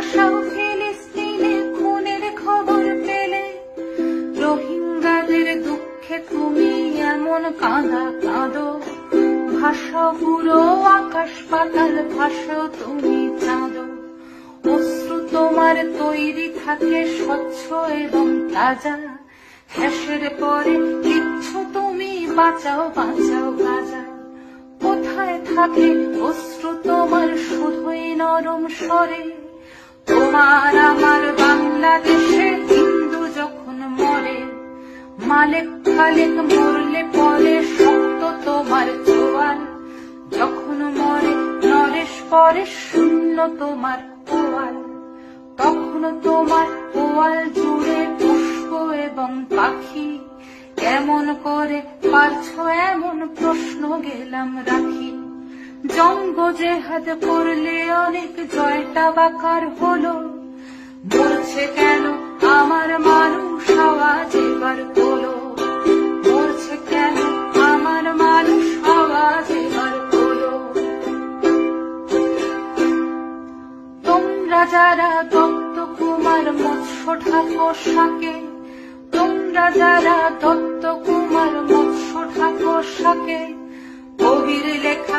ফিলিস্তিনে খুনের খবর পেলে, রোহিঙ্গাদের দুঃখে তুমি এমন কাঁদা কাঁদো। ভাষা পুরো আকাশ পাতাল ভাষা তুমি চাঁদো। অশ্রু তোমার তৈরি থাকে স্বচ্ছ এবং তাজা। হ্যাসের পরে কিচ্ছু তুমি বাঁচাও বাঁচাও বাজা কোথায় থাকে অশ্রু তোমার? শুধুই নরম স্বরে তোমার আমার বাংলাদেশে হিন্দু যখন মরে, মালেক খালেক মরলে পরে শক্ত তোমার জোয়াল যখন মরে নরেশ পরে শূন্য তোমার পোয়াল। তখন তোমার পোয়াল জুড়ে পুষ্প এবং পাখি। কেমন করে পারছ এমন প্রশ্ন গেলাম রাখি। জঙ্গ জেহাদ করলে অনেক জয়টা বাকার হলো। বলছে কেন আমার মানুষ আওয়াজ এবার তোলো বলছে কেন আমার মানুষ আওয়াজ এবার তোলো তোমরা যারা দত্ত কুমার, মৎস্য ঠাকুর সাকে তোমরা যারা দত্ত কুমার, মৎস্য ঠাকুর সাকে কবির লেখা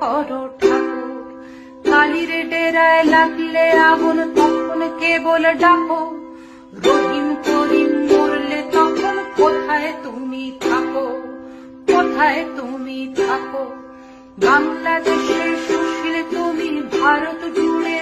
করো ঠাকুর। ডেরায় লাগলে আগুন, তখন কেবল ডাকো। রহিম করিম মরলে তখন কোথায় তুমি থাকো? কোথায় তুমি থাকো? বাংলাদেশের সুশীল তুমি, ভারত জুড়ে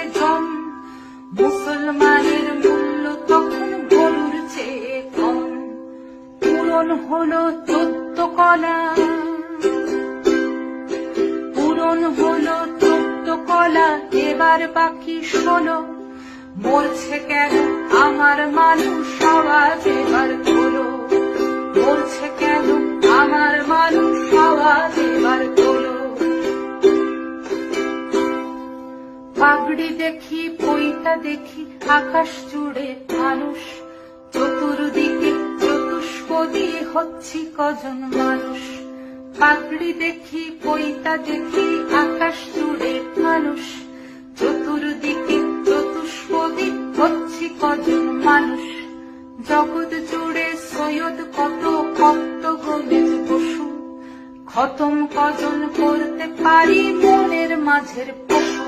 পূরণ হলো চোদ্দ কলা, এবার বাকি ষোলো বলছে কেন আমার মানুষ আওয়াজ এবার তোলো? বলছে কেন আমার মানুষ আওয়াজ এবার তোলো? পাগড়ি দেখি, পইতা দেখি, আকাশ জুড়ে মানুষ। চতুর্দিকে চতুষ্পদী হচ্ছি কজন মানুষ। পাগড়ি দেখি পইতা দেখি, আকাশ জুড়ে মানুষ। চতুর্দিকে চতুষ্পদী হচ্ছি কজন মানুষ। জগৎ জুড়ে সৈয়দ কত ভক্ত গোবিন্দ বসু। খতম কজন করতে পারি মনের মাঝের পশু।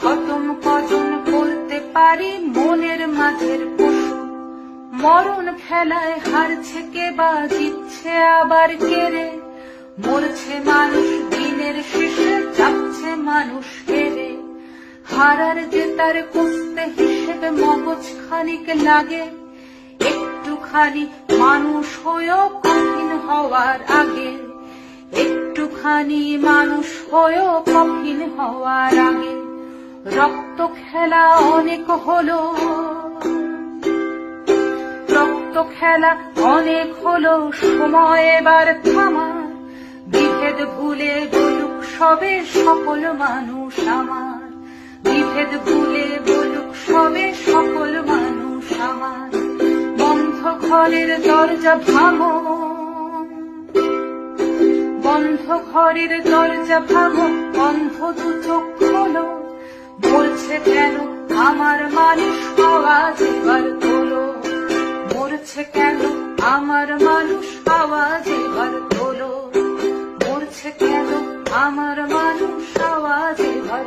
খতম কজন করতে পারি মনের মাঝের পশু। মরণ খেলায় হারছে কে বা জিতছে আবার কেড়ে মরছে মানুষ, দিনের শেষে যাচ্ছে মানুষ হেরে। হারার যে তার কুস্তে হিসেবে মগজ খানিক লাগে। একটুখানি মানুষ হয়েও কঠিন হওয়ার আগে। একটুখানি মানুষ হয়েও কঠিন হওয়ার আগে। রক্ত খেলা অনেক হলো। রক্ত খেলা অনেক হলো। সময় এবার থামার বিভেদ ভুলে বলুক সবে সকল মানুষ আমার। বিভেদ ভুলে বলুক সবে সকল মানুষ আমার। বন্ধ ঘরের দরজা ভাঙো বন্ধ ঘরের দরজা ভাঙো বন্ধ দু চোখ খোলো বলছে কেন আমার মানুষ আওয়াজ এবার তোলো? মরছে কেন আমার মানুষ আওয়াজ এবার তোলো? কেন? আমার মানুষ আওয়াজে এবার